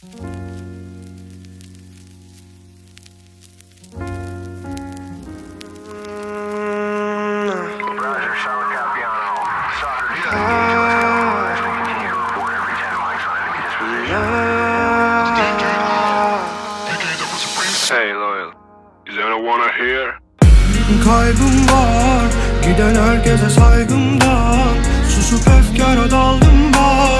Hey loyal, is anyone here? Kaybım var. Giden herkese saygımdan Susup efkara daldım bak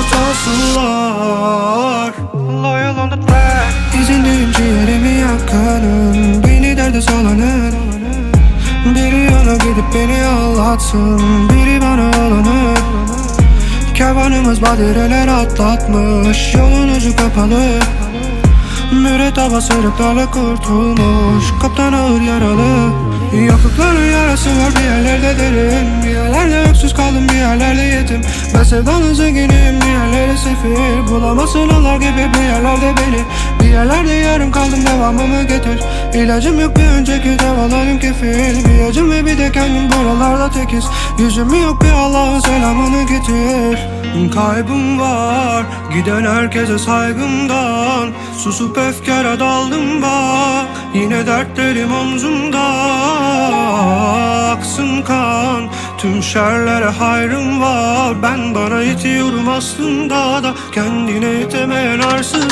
Utansınlar Loyal on the track. İzin değil ciğerimi yakanın Beni derde salanın Biri yana gidip beni ağlatsın Biri bana olanı Kervanımız badireler atlatmış Yolun ucu kapalı. Müretteba sırıklarla kurtulmuş Kaptan ağır yaralı Yoklukların yarası var bir yerlerde derin. Bir yerlerde öksüz kaldım bir yerlerde yetim. Ben sevdanın zenginim bir yerlerde sefil. Bulamazsın onlar gibi bir yerlerde beni yerlerde yarım kaldım devamımı getir. İlacım yok bir önceki devalarım kefil Bir acım ve bir de kendim buralarda tekiz. Yüzüm yok bir Allah'ın selamını getir. Kaybım var Giden herkese saygımdan. Susup efkara daldım bak Yine dertlerim omzumda. Aksın kan Tüm şerlere hayrım var. Ben bana itiyorum aslında da Kendine yetemeyen arsızlar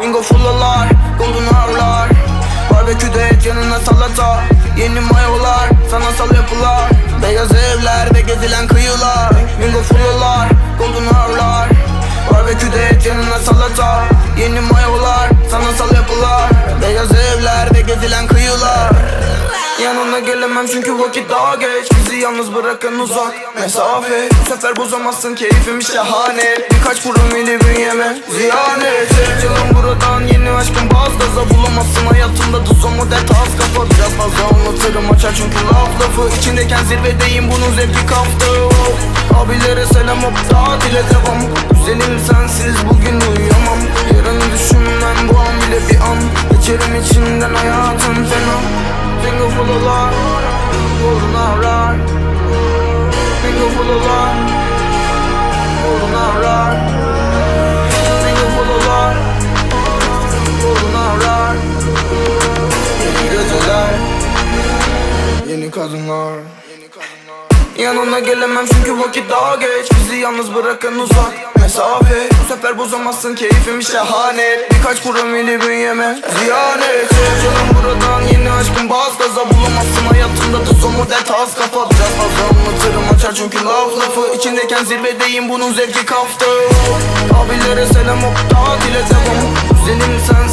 Bingo fullalar, golden hour'lar Barbeküde et yanına salata. Yeni mayolar, sanatsal yapılar. Beyaz evler ve gezilen kıyılar. Bingo fullalar, golden hour'lar Barbeküde et yanına salata. Yeni mayolar, sanatsal yapılar. Beyaz evler ve gezilen kıyılar. Yanına gelemem çünkü vakit daha geç. Bizi yalnız bırakın uzak mesafe. Bu sefer bozamazsın keyfim şahane. Birkaç promili bünyeme ziyan buradan yeni aşkım baz gaza Bulamazsın. Hayatımda tuz o model tas kafa. Biraz fazla anlatırım açar çünkü laf lafı. İçindeyken zirvedeyim bunun zevki kaftı Abilere selam hop tatile devam. Güzelim sensiz bugün uyuyamam Yanına gelemem çünkü vakit daha geç. Bizi yalnız bırakın uzak mesafe. Bu sefer bozamazsın keyfim şahane. Birkaç promili bünyeme ziyan et Canım buradan yeni aşkım baz gaza Bulamazsın. Hayatımda da son model tas kafa Biraz fazla anlatırım açar çünkü laf lafı. İçindeyken zirvedeyim bunun zevki kaftı. Abilere selam hop tatile devam. Güzelim sensiz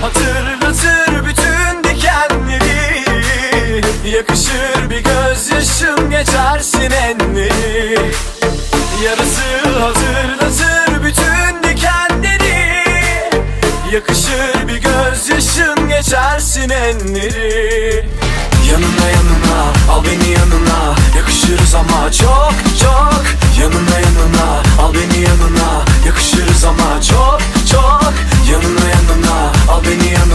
Hatırlatır bütün dikenleri. Yakışır bir gözyaşın geçersin enleri. Yarası hatırlatır bütün dikenleri. Yakışır bir gözyaşın geçersin enleri Yanına yanına al beni yanına. Yakışırız ama çok çok. Yanına yanına al beni yanına. Yakışırız ama çok çok. Yanına yanına al beni yanına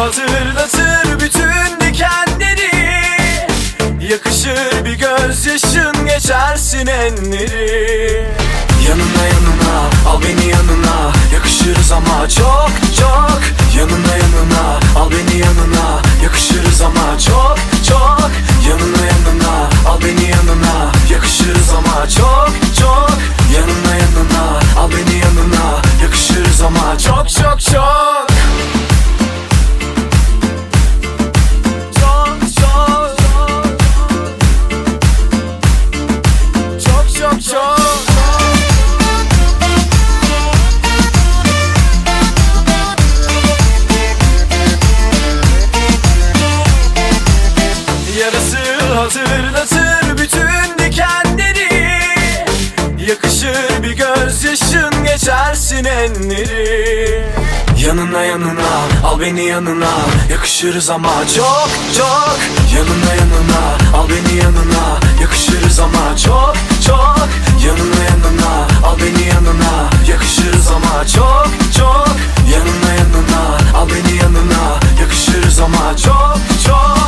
hatırlatır bütün dikenleri. Yakışır bir gözyaşın geçersin enleri Yanına yanına al beni yanına. Yakışırız ama çok çok. Yanına yanına Hatırlatır bütün dikenleri. Yakışır bir gözyaşın geçersin enleri Yanına yanına al beni yanına. Yakışırız ama çok çok. Yanına yanına al beni yanına. Yakışırız ama çok çok. Yanına yanına al beni yanına. Yakışırız ama çok çok. Yanına yanına al beni yanına. Yakışırız ama çok çok.